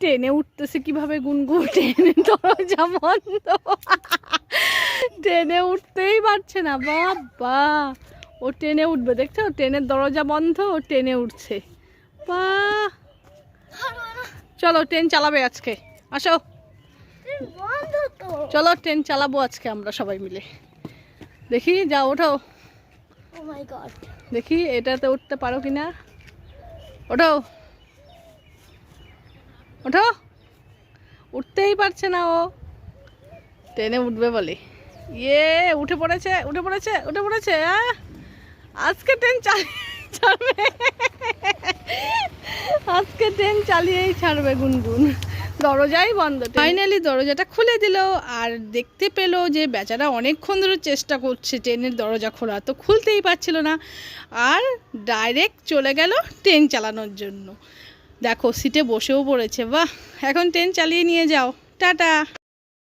ট্রেনে উঠতেছে কীভাবে গুনগুন? ট্রেনে দরজা বন্ধ। ট্রেনে উঠতেই পারছে না বাবা। ও ট্রেনে উঠবে দেখছ? ট্রেনের দরজা বন্ধ ও ট্রেনে উঠছে। বা। চলো ট্রেন চালাবে আজকে। আসো। চলো ট্রেন চালাবো আজকে আমরা সবাই মিলে। দেখি যা ওঠো। গড দেখি এটাতে উঠতে পারো কিনা। ওঠো। ওঠো। উঠতেই পারছে না ও। ট্রেনে উঠবে বলে। ইয়ে উঠে পড়েছে উঠে পড়েছে উঠে পড়েছে, আহ! আজকে ট্রেন চালিয়ে আজকে ট্রেন চালিয়েই ছাড়বে গুনগুন। দরজাই বন্ধ। ফাইনালি দরজাটা খুলে দিল আর দেখতে পেল যে বেচারা অনেকক্ষণ ধরে চেষ্টা করছে ট্রেনের দরজা খোলা। তো খুলতেই পারছিল না। আর ডাইরেক্ট চলে গেল ট্রেন চালানোর জন্য। দেখো সিটে বসেও পড়েছে। বাহ এখন ট্রেন চালিয়ে নিয়ে যাও। টাটা।